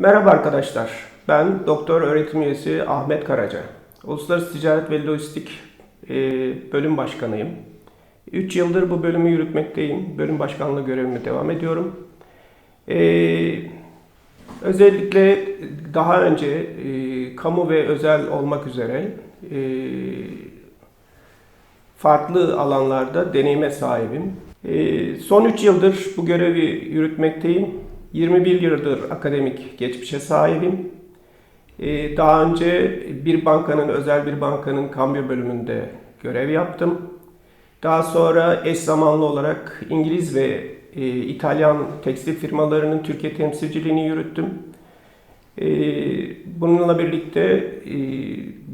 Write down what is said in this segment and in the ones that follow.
Merhaba arkadaşlar. Ben doktor öğretim üyesi Ahmet Karaca. Uluslararası Ticaret ve Lojistik e, bölüm başkanıyım. 3 yıldır bu bölümü yürütmekteyim. Bölüm başkanlığı görevime devam ediyorum. E, özellikle daha önce e, kamu ve özel olmak üzere farklı alanlarda deneyime sahibim. Son 3 yıldır bu görevi yürütmekteyim. 21 yıldır akademik geçmişe sahibim. Ee, Daha önce bir bankanın, özel bir bankanın kambiyo bölümünde görev yaptım. Daha sonra eş zamanlı olarak İngiliz ve e, İtalyan tekstil firmalarının Türkiye temsilciliğini yürüttüm. Ee, Bununla birlikte e,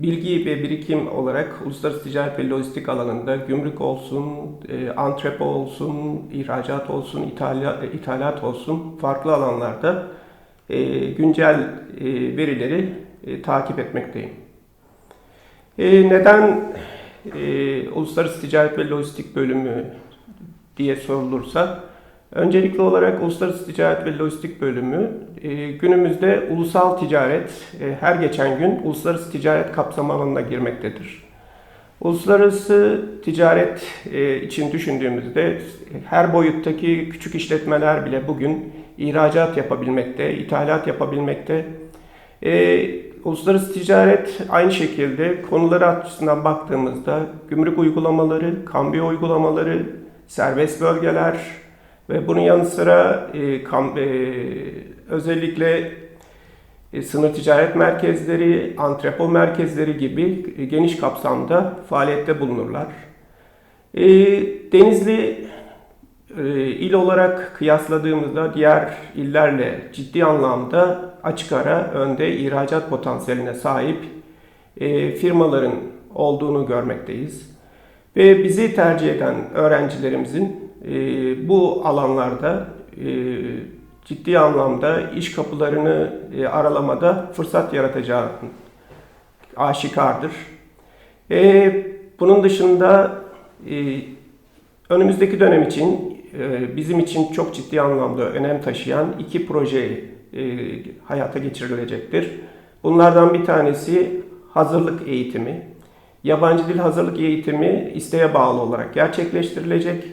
bilgi ve birikim olarak uluslararası ticaret ve lojistik alanında gümrük olsun, e, antrepo olsun, ihracat olsun, ithalat, ithalat olsun farklı alanlarda e, güncel e, verileri e, takip etmekteyim. E, Neden e, uluslararası ticaret ve lojistik bölümü diye sorulursa, öncelikli olarak uluslararası ticaret ve lojistik bölümü e, günümüzde ulusal ticaret e, her geçen gün uluslararası ticaret kapsam alanına girmektedir. Uluslararası ticaret e, için düşündüğümüzde her boyuttaki küçük işletmeler bile bugün ihracat yapabilmekte, ithalat yapabilmekte. Uluslararası ticaret aynı şekilde konuları açısından baktığımızda gümrük uygulamaları, kambiyo uygulamaları, serbest bölgeler ve bunun yanı sıra e, kam, e, özellikle e, sınır ticaret merkezleri, antrepo merkezleri gibi e, geniş kapsamda faaliyette bulunurlar. E, Denizli e, il olarak kıyasladığımızda diğer illerle ciddi anlamda açık ara önde ihracat potansiyeline sahip e, firmaların olduğunu görmekteyiz. Ve bizi tercih eden öğrencilerimizin e, bu alanlarda e, ciddi anlamda iş kapılarını e, aralamada fırsat yaratacağı aşikardır. E, bunun dışında e, önümüzdeki dönem için e, bizim için çok ciddi anlamda önem taşıyan iki proje e, hayata geçirilecektir. Bunlardan bir tanesi hazırlık eğitimi. Yabancı dil hazırlık eğitimi isteğe bağlı olarak gerçekleştirilecek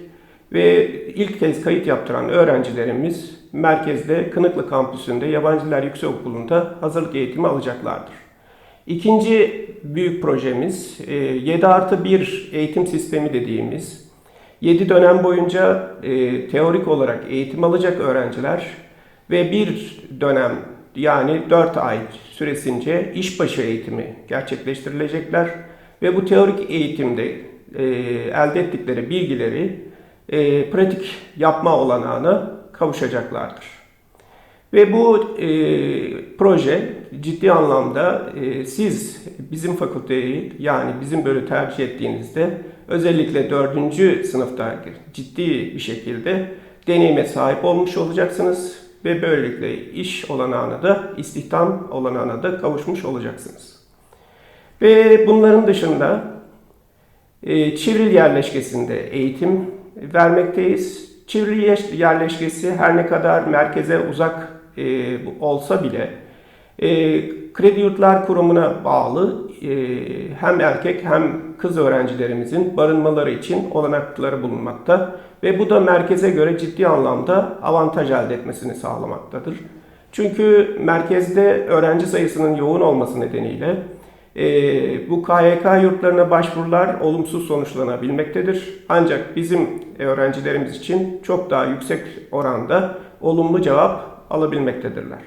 ve ilk kez kayıt yaptıran öğrencilerimiz merkezde Kınıklı Kampüsü'nde Yabancı Diller Yüksekokulu'nda hazırlık eğitimi alacaklardır. İkinci büyük projemiz e, 7 artı 1 eğitim sistemi dediğimiz 7 dönem boyunca e, teorik olarak eğitim alacak öğrenciler ve bir dönem yani 4 ay süresince işbaşı eğitimi gerçekleştirilecekler ve bu teorik eğitimde e, elde ettikleri bilgileri e, pratik yapma olanağına kavuşacaklardır. Ve bu e, proje ciddi anlamda e, siz bizim fakülteyi yani bizim bölümü tercih ettiğinizde özellikle 4. sınıfta ciddi bir şekilde deneyime sahip olmuş olacaksınız ve böylelikle iş olanağına da istihdam olanağına da kavuşmuş olacaksınız. Ve bunların dışında e, Çivril yerleşkesinde eğitim vermekteyiz. Çivril yerleşkesi her ne kadar merkeze uzak e, olsa bile e, Kredi Yurtlar Kurumu'na bağlı e, hem erkek hem kız öğrencilerimizin barınmaları için olanakları bulunmakta ve bu da merkeze göre ciddi anlamda avantaj elde etmesini sağlamaktadır. Çünkü merkezde öğrenci sayısının yoğun olması nedeniyle e, bu KYK yurtlarına başvurular olumsuz sonuçlanabilmektedir. Ancak bizim öğrencilerimiz için çok daha yüksek oranda olumlu cevap alabilmektedirler.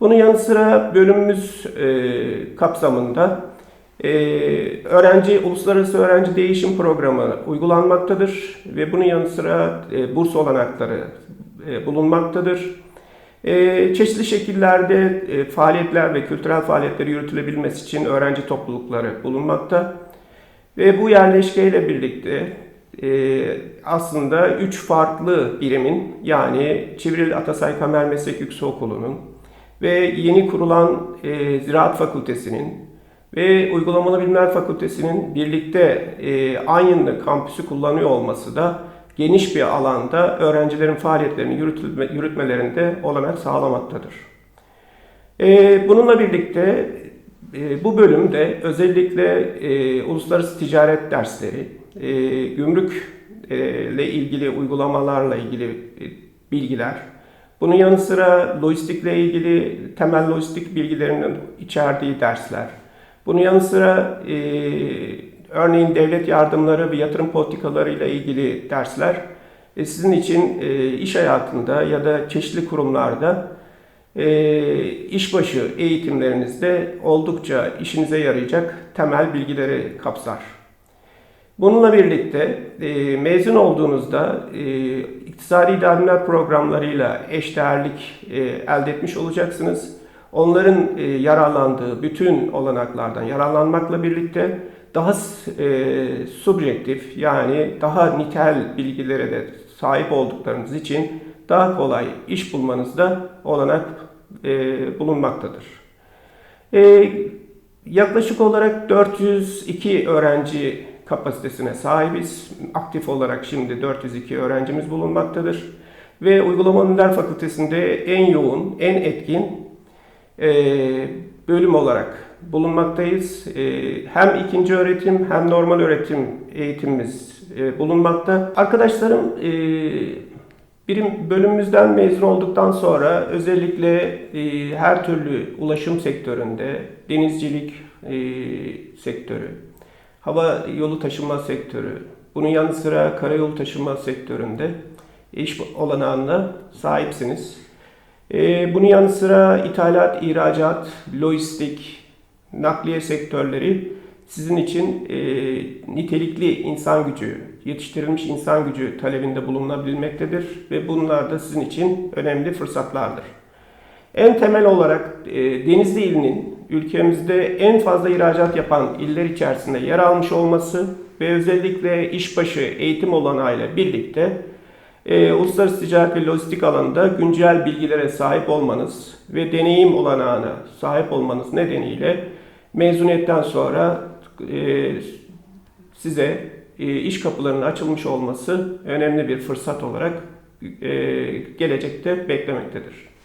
Bunun yanı sıra bölümümüz e, kapsamında e, öğrenci uluslararası öğrenci değişim programı uygulanmaktadır ve bunun yanı sıra e, burs olanakları e, bulunmaktadır. E, çeşitli şekillerde e, faaliyetler ve kültürel faaliyetleri yürütülebilmesi için öğrenci toplulukları bulunmakta. Ve bu yerleşkeyle birlikte e, aslında üç farklı birimin yani Çivril Atasay Kamer Meslek Yüksekokulu'nun ve yeni kurulan e, Ziraat Fakültesi'nin ve Uygulamalı Bilimler Fakültesi'nin birlikte e, aynı kampüsü kullanıyor olması da geniş bir alanda öğrencilerin faaliyetlerini yürütme, yürütmelerinde olanak sağlamaktadır. E, bununla birlikte e, bu bölümde özellikle e, uluslararası ticaret dersleri, e, gümrük e, ile ilgili uygulamalarla ilgili e, bilgiler, bunun yanı sıra lojistikle ilgili temel lojistik bilgilerinin içerdiği dersler, bunun yanı sıra e, örneğin devlet yardımları ve yatırım politikaları ile ilgili dersler. E, sizin için e, iş hayatında ya da çeşitli kurumlarda e, işbaşı eğitimlerinizde oldukça işinize yarayacak temel bilgileri kapsar. Bununla birlikte e, mezun olduğunuzda e, iktisadi idareler programlarıyla eşdeğerlik e, elde etmiş olacaksınız. Onların e, yararlandığı bütün olanaklardan yararlanmakla birlikte daha e, subjektif yani daha nitel bilgilere de sahip olduklarınız için daha kolay iş bulmanızda olanak e, bulunmaktadır. E, yaklaşık olarak 402 öğrenci kapasitesine sahibiz. Aktif olarak şimdi 402 öğrencimiz bulunmaktadır. Ve Uygulama Dil Fakültesi'nde en yoğun, en etkin e, bölüm olarak bulunmaktayız. E, hem ikinci öğretim hem normal öğretim eğitimimiz e, bulunmakta. Arkadaşlarım e, birim bölümümüzden mezun olduktan sonra özellikle e, her türlü ulaşım sektöründe, denizcilik e, sektörü, hava yolu taşıma sektörü, bunun yanı sıra karayolu taşıma sektöründe iş olanağına sahipsiniz. E, bunun yanı sıra ithalat, ihracat, lojistik, nakliye sektörleri sizin için e, nitelikli insan gücü, yetiştirilmiş insan gücü talebinde bulunabilmektedir ve bunlar da sizin için önemli fırsatlardır. En temel olarak e, Denizli ilinin ülkemizde en fazla ihracat yapan iller içerisinde yer almış olması ve özellikle işbaşı eğitim olanağıyla birlikte e, uluslararası ticaret ve lojistik alanında güncel bilgilere sahip olmanız ve deneyim olanağına sahip olmanız nedeniyle mezuniyetten sonra e, size e, iş kapılarının açılmış olması önemli bir fırsat olarak e, gelecekte beklemektedir.